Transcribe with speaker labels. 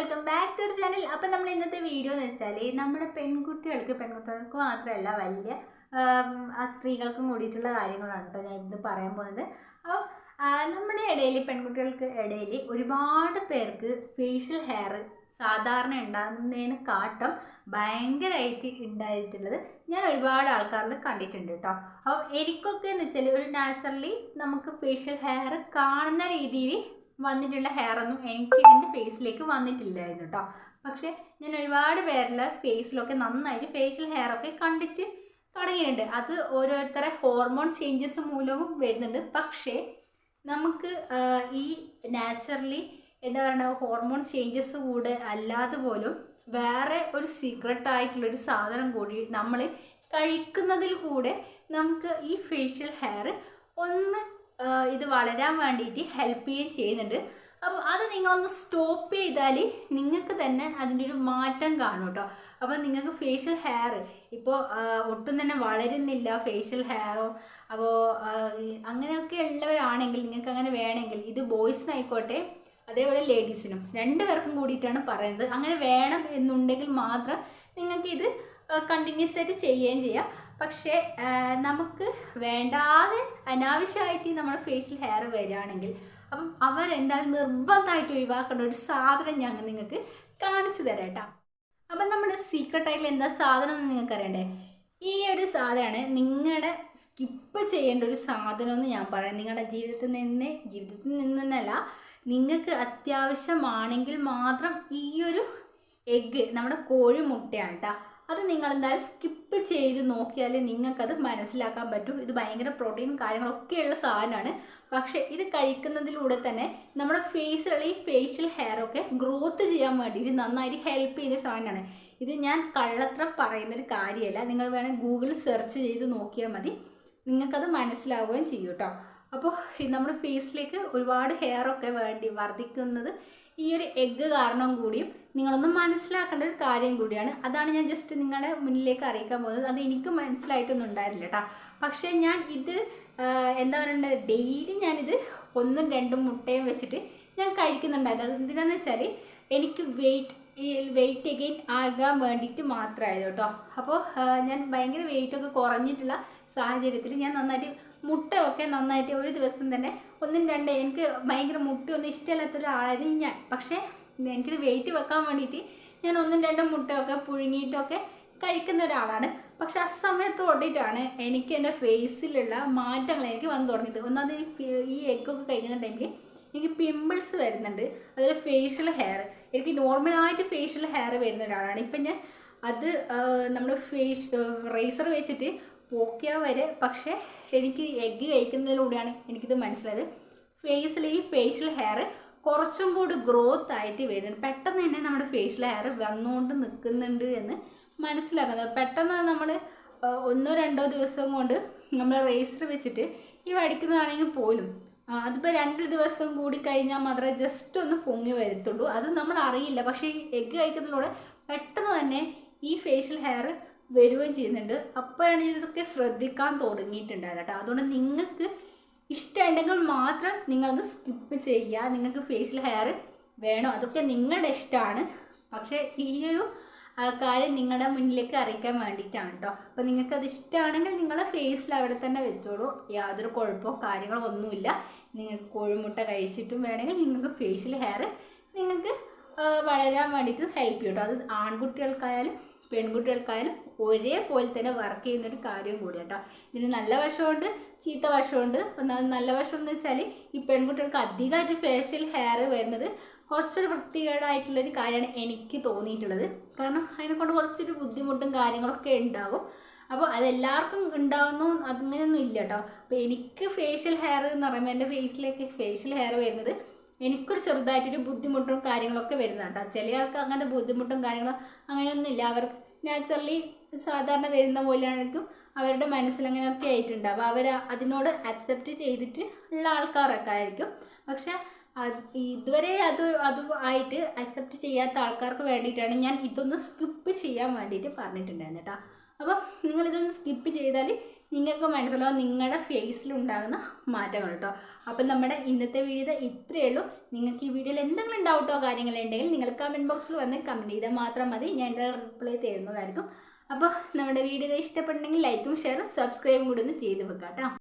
Speaker 1: Welcome back to channel. അപ്പം നമ്മൾ ഇന്നത്തെ വീഡിയോ എന്ന് വെച്ചാൽ നമ്മുടെ പെൺകുട്ടികൾക്ക് പെൺകുട്ടികൾക്ക് മാത്രമല്ല വലിയ സ്ത്രീകൾക്കും കൂടിയിട്ടുള്ള കാര്യങ്ങളാണ് കേട്ടോ ഞാൻ ഇത് പറയാൻ പോകുന്നത്. അപ്പം നമ്മുടെ ഇടയിൽ പെൺകുട്ടികൾക്ക് ഇടയിൽ ഒരുപാട് പേർക്ക് ഫേഷ്യൽ ഹെയർ സാധാരണ ഉണ്ടാകുന്നതിന് കാട്ടം ഭയങ്കരമായിട്ട് ഉണ്ടായിട്ടുള്ളത് ഞാൻ ഒരുപാട് ആൾക്കാരിൽ കണ്ടിട്ടുണ്ട് കേട്ടോ. അപ്പം എനിക്കൊക്കെ എന്ന് വെച്ചാൽ ഒരു നാച്ചുറലി നമുക്ക് ഫേഷ്യൽ ഹെയർ കാണുന്ന രീതിയിൽ വന്നിട്ടുള്ള ഹെയർ ഒന്നും എനിക്ക് എന്റെ ഫേസിലേക്ക് വന്നിട്ടില്ലായിരുന്നു കേട്ടോ പക്ഷേ ഞാൻ ഒരുപാട് പേരുടെ ഫേസിലൊക്കെ നന്നായിട്ട് ഫേഷ്യൽ ഹെയർ ഒക്കെ കണ്ടിട്ട് തുടങ്ങിയിട്ടുണ്ട്. അത് ഓരോരുത്തരെ ഹോർമോൺ ചേഞ്ചസ് മൂലവും വരുന്നുണ്ട്. പക്ഷേ നമുക്ക് ഈ നാച്ചുറലി എന്താ പറയുക ഹോർമോൺ ചേഞ്ചസ് കൂടെ അല്ലാതെ പോലും വേറെ ഒരു സീക്രട്ട് ആയിട്ടുള്ള ഒരു സാധനം കൂടി നമ്മൾ കഴിക്കുന്നതിൽ കൂടെ നമുക്ക് ഈ ഫേഷ്യൽ ഹെയർ ഒന്ന് ഇത് വളരാൻ വേണ്ടിയിട്ട് ഹെൽപ്പ് ചെയ്യുകയും ചെയ്യുന്നുണ്ട്. അപ്പോൾ അത് നിങ്ങളൊന്ന് സ്റ്റോപ്പ് ചെയ്താൽ നിങ്ങൾക്ക് തന്നെ അതിന്റെ ഒരു മാറ്റം കാണും കേട്ടോ. അപ്പോൾ നിങ്ങൾക്ക് ഫേഷ്യൽ ഹെയർ ഇപ്പോൾ ഒട്ടും തന്നെ വളരുന്നില്ല ഫേഷ്യൽ ഹെയറോ അപ്പോൾ അങ്ങനെയൊക്കെ ഉള്ളവരാണെങ്കിൽ നിങ്ങൾക്ക് അങ്ങനെ വേണമെങ്കിൽ ഇത് ബോയ്സിനായിക്കോട്ടെ അതേപോലെ ലേഡീസിനും രണ്ടുപേർക്കും കൂടിയിട്ടാണ് പറയുന്നത്. അങ്ങനെ വേണം എന്നുണ്ടെങ്കിൽ മാത്രം നിങ്ങൾക്ക് ഇത് കണ്ടിന്യൂസ് ആയിട്ട് ചെയ്യുകയും ചെയ്യാം. പക്ഷേ നമുക്ക് വേണ്ടാതെ അനാവശ്യമായിട്ട് നമ്മുടെ ഫേഷ്യൽ ഹെയർ വരികയാണെങ്കിൽ അപ്പം അവരെന്തായാലും നിർബന്ധമായിട്ട് ഒഴിവാക്കേണ്ട ഒരു സാധനം ഞങ്ങൾ നിങ്ങൾക്ക് കാണിച്ചു തരാം കേട്ടോ. അപ്പം നമ്മുടെ സീക്രട്ട് ആയിട്ടുള്ള എന്താ സാധനം എന്ന് നിങ്ങൾക്ക് അറിയണ്ടേ? ഈ ഒരു സാധനമാണ് നിങ്ങളുടെ സ്കിപ്പ് ചെയ്യേണ്ട ഒരു സാധനം എന്ന് ഞാൻ പറയാം. നിങ്ങളുടെ ജീവിതത്തിൽ നിന്ന് ജീവിതത്തിൽ നിന്നല്ല നിങ്ങൾക്ക് അത്യാവശ്യമാണെങ്കിൽ മാത്രം ഈ ഒരു എഗ്ഗ് നമ്മുടെ കോഴി മുട്ടയാണ് കേട്ടോ. അത് നിങ്ങൾ എന്തായാലും സ്കിപ്പ് ചെയ്ത് നോക്കിയാൽ നിങ്ങൾക്കത് മനസ്സിലാക്കാൻ പറ്റും. ഇത് ഭയങ്കര പ്രോട്ടീൻ കാര്യങ്ങളൊക്കെയുള്ള സാധനമാണ്. പക്ഷേ ഇത് കഴിക്കുന്നതിലൂടെ തന്നെ നമ്മുടെ ഫേസിലുള്ള ഈ ഫേഷ്യൽ ഹെയർ ഒക്കെ ഗ്രോത്ത് ചെയ്യാൻ വേണ്ടിയിട്ട് നന്നായിട്ട് ഹെൽപ്പ് ചെയ്യുന്ന സാധനമാണ്. ഇത് ഞാൻ കള്ളത്രം പറയുന്നൊരു കാര്യമല്ല. നിങ്ങൾ വേണേൽ ഗൂഗിളിൽ സെർച്ച് ചെയ്ത് നോക്കിയാൽ മതി. നിങ്ങൾക്കത് മനസ്സിലാവുകയും ചെയ്യും കേട്ടോ അപ്പോൾ നമ്മുടെ ഫേസിലേക്ക് ഒരുപാട് ഹെയർ ഒക്കെ വേണ്ടി വർദ്ധിക്കുന്നത് ഈ ഒരു എഗ്ഗ് കാരണം കൂടിയും നിങ്ങളൊന്ന് മനസ്സിലാക്കേണ്ട ഒരു കാര്യം കൂടിയാണ്. അതാണ് ഞാൻ ജസ്റ്റ് നിങ്ങളുടെ മുന്നിലേക്ക് അറിയിക്കാൻ പോകുന്നത്. അത് എനിക്ക് മനസ്സിലായിട്ടൊന്നും ഉണ്ടായിരുന്നില്ല കേട്ടോ പക്ഷേ ഞാൻ ഇത് എന്താ പറയണ്ടത് ഡെയിലി ഞാനിത് ഒന്നും രണ്ടും മുട്ടയും വെച്ചിട്ട് ഞാൻ കഴിക്കുന്നുണ്ടായിരുന്നു. അത് എന്തിനാന്ന് വെച്ചാൽ എനിക്ക് വെയിറ്റ് വെയിറ്റ് എഗെയിൻ ആകാൻ വേണ്ടിയിട്ട് മാത്രമായത് കേട്ടോ അപ്പോൾ ഞാൻ ഭയങ്കര വെയിറ്റൊക്കെ കുറഞ്ഞിട്ടുള്ള സാഹചര്യത്തിൽ ഞാൻ നന്നായിട്ട് മുട്ടയൊക്കെ നന്നായിട്ട് ഒരു ദിവസം തന്നെ ഒന്നും രണ്ട് എനിക്ക് ഭയങ്കര മുട്ടയൊന്നും ഇഷ്ടമില്ലാത്ത ഒരാളായിരുന്നു ഞാൻ. പക്ഷേ എനിക്കിത് വെയിറ്റ് വെക്കാൻ വേണ്ടിയിട്ട് ഞാൻ ഒന്നും രണ്ടും മുട്ടയൊക്കെ പുഴുങ്ങിയിട്ടൊക്കെ കഴിക്കുന്ന ഒരാളാണ്. പക്ഷെ ആ സമയത്ത് തൊട്ടിട്ടാണ് എനിക്ക് എന്റെ ഫേസിലുള്ള മാറ്റങ്ങൾ എനിക്ക് വന്നു തുടങ്ങിയത്. ഒന്നാമത് ഈ എഗ്ഗൊക്കെ കഴിക്കുന്ന ടൈമിൽ എനിക്ക് പിമ്പിൾസ് വരുന്നുണ്ട്. അതുപോലെ ഫേഷ്യൽ ഹെയർ എനിക്ക് നോർമലായിട്ട് ഫേഷ്യൽ ഹെയർ വരുന്ന ഒരാളാണ്. ഇപ്പം ഞാൻ അത് നമ്മൾ ഫേസ് റേസർ വെച്ചിട്ട് പോക്കിയാൽ വരെ. പക്ഷേ എനിക്ക് എഗ്ഗ് കഴിക്കുന്നതിലൂടെയാണ് എനിക്കിത് മനസ്സിലായത്. ഫേസിൽ ഈ ഫേഷ്യൽ ഹെയർ കുറച്ചും കൂടി ഗ്രോത്ത് ആയിട്ട് വരുന്നുണ്ട്. പെട്ടെന്ന് തന്നെ നമ്മുടെ ഫേഷ്യൽ ഹെയർ വന്നുകൊണ്ട് നിൽക്കുന്നുണ്ട് എന്ന് മനസ്സിലാക്കുന്നത്. പെട്ടെന്ന് നമ്മൾ ഒന്നോ രണ്ടോ ദിവസം കൊണ്ട് നമ്മൾ റേസർ വെച്ചിട്ട് ഈ വടിക്കുന്നതാണെങ്കിൽ പോലും അതിപ്പോൾ രണ്ട് ദിവസം കൂടി കഴിഞ്ഞാൽ മാത്രമേ ജസ്റ്റ് ഒന്ന് പൊങ്ങി വരത്തുള്ളൂ. അത് നമ്മൾ അറിയില്ല പക്ഷേ ഈ എഗ്ഗ് കഴിക്കുന്നതിലൂടെ പെട്ടെന്ന് തന്നെ ഈ ഫേഷ്യൽ ഹെയർ വരികയും ചെയ്യുന്നുണ്ട്. അപ്പോഴാണ് ഇതൊക്കെ ശ്രദ്ധിക്കാൻ തുടങ്ങിയിട്ടുണ്ടായത് കേട്ടോ. അതുകൊണ്ട് നിങ്ങൾക്ക് ഇഷ്ടമുണ്ടെങ്കിൽ മാത്രം നിങ്ങളത് സ്കിപ്പ് ചെയ്യുക. നിങ്ങൾക്ക് ഫേഷ്യൽ ഹെയർ വേണോ? അതൊക്കെ നിങ്ങളുടെ ഇഷ്ടമാണ്. പക്ഷേ ഈ ഒരു കാര്യം നിങ്ങളുടെ മുന്നിലേക്ക് അറിയിക്കാൻ വേണ്ടിയിട്ടാണ് കേട്ടോ. അപ്പോൾ നിങ്ങൾക്ക് അത് ഇഷ്ടമാണെങ്കിൽ നിങ്ങളെ ഫേസിൽ അവിടെ തന്നെ വെച്ചോളൂ. യാതൊരു കുഴപ്പമോ കാര്യങ്ങളോ ഒന്നുമില്ല. നിങ്ങൾക്ക് കോഴിമുട്ട കഴിച്ചിട്ടും വേണമെങ്കിൽ നിങ്ങൾക്ക് ഫേഷ്യൽ ഹെയർ നിങ്ങൾക്ക് വളരാൻ വേണ്ടിയിട്ട് ഹെൽപ്പ് ചെയ്യും കേട്ടോ. അത് ആൺകുട്ടികൾക്കായാലും പെൺകുട്ടികൾക്കായാലും ഒരേപോലെ തന്നെ വർക്ക് ചെയ്യുന്ന ഒരു കാര്യം കൂടി കേട്ടോ ഇതിന് നല്ല വശമുണ്ട് ചീത്ത വശമുണ്ട്. ഒന്നാമത് നല്ല വശം എന്ന് വെച്ചാൽ ഈ പെൺകുട്ടികൾക്ക് അധികമായിട്ട് ഫേഷ്യൽ ഹെയർ വരുന്നത് കുറച്ചൊരു വൃത്തികേടായിട്ടുള്ളൊരു കാര്യമാണ് എനിക്ക് തോന്നിയിട്ടുള്ളത്. കാരണം അതിനെക്കൊണ്ട് കുറച്ചൊരു ബുദ്ധിമുട്ടും കാര്യങ്ങളൊക്കെ ഉണ്ടാവും. അപ്പോൾ അതെല്ലാവർക്കും ഉണ്ടാവുന്നു അങ്ങനെയൊന്നും ഇല്ല കേട്ടോ അപ്പോൾ എനിക്ക് ഫേഷ്യൽ ഹെയർ എന്ന് പറയുമ്പോൾ എന്റെ ഫേസിലേക്ക് ഫേഷ്യൽ ഹെയർ വരുന്നത് എനിക്കൊരു ചെറുതായിട്ടൊരു ബുദ്ധിമുട്ടും കാര്യങ്ങളൊക്കെ വരുന്നുണ്ട്. ചില ആൾക്ക് അങ്ങനെ ബുദ്ധിമുട്ടും കാര്യങ്ങളും അങ്ങനെയൊന്നും ഇല്ല അവർക്ക് നാച്ചുറലി സാധാരണ വരുന്ന പോലെയാണെങ്കിലും അവരുടെ മനസ്സിൽ അങ്ങനെയൊക്കെ ആയിട്ടുണ്ടാവും അവർ അതിനോട് അക്സെപ്റ്റ് ചെയ്തിട്ട് ഉള്ള ആൾക്കാരൊക്കെ ആയിരിക്കും. പക്ഷെ ഇതുവരെ അത് അത് ആയിട്ട് അക്സെപ്റ്റ് ചെയ്യാത്ത ആൾക്കാർക്ക് വേണ്ടിയിട്ടാണ് ഞാൻ ഇതൊന്ന് സ്കിപ്പ് ചെയ്യാൻ വേണ്ടിയിട്ട് പറഞ്ഞിട്ടുണ്ടായിരുന്നു കേട്ടോ. അപ്പോൾ നിങ്ങളിതൊന്ന് സ്കിപ്പ് ചെയ്താൽ നിങ്ങൾക്ക് മനസ്സിലാവും നിങ്ങളുടെ ഫേസിൽ ഉണ്ടാകുന്ന മാറ്റങ്ങൾ കേട്ടോ അപ്പം നമ്മുടെ ഇന്നത്തെ വീഡിയോ ഇത്രയേ ഉള്ളൂ. നിങ്ങൾക്ക് ഈ വീഡിയോയിൽ എന്തെങ്കിലും ഡൗട്ടോ കാര്യങ്ങളോ ഉണ്ടെങ്കിൽ നിങ്ങൾ കമന്റ് ബോക്സിൽ വന്ന് കമന്റ് ചെയ്താൽ മാത്രം മതി. ഞാൻ റിപ്ലൈ തരുന്നതായിരിക്കും. അപ്പോൾ നമ്മുടെ വീഡിയോ ഇഷ്ടപ്പെട്ടുണ്ടെങ്കിൽ ലൈക്കും ഷെയറും സബ്സ്ക്രൈബും കൂടി ഒന്ന് ചെയ്ത് വെക്കാം കേട്ടോ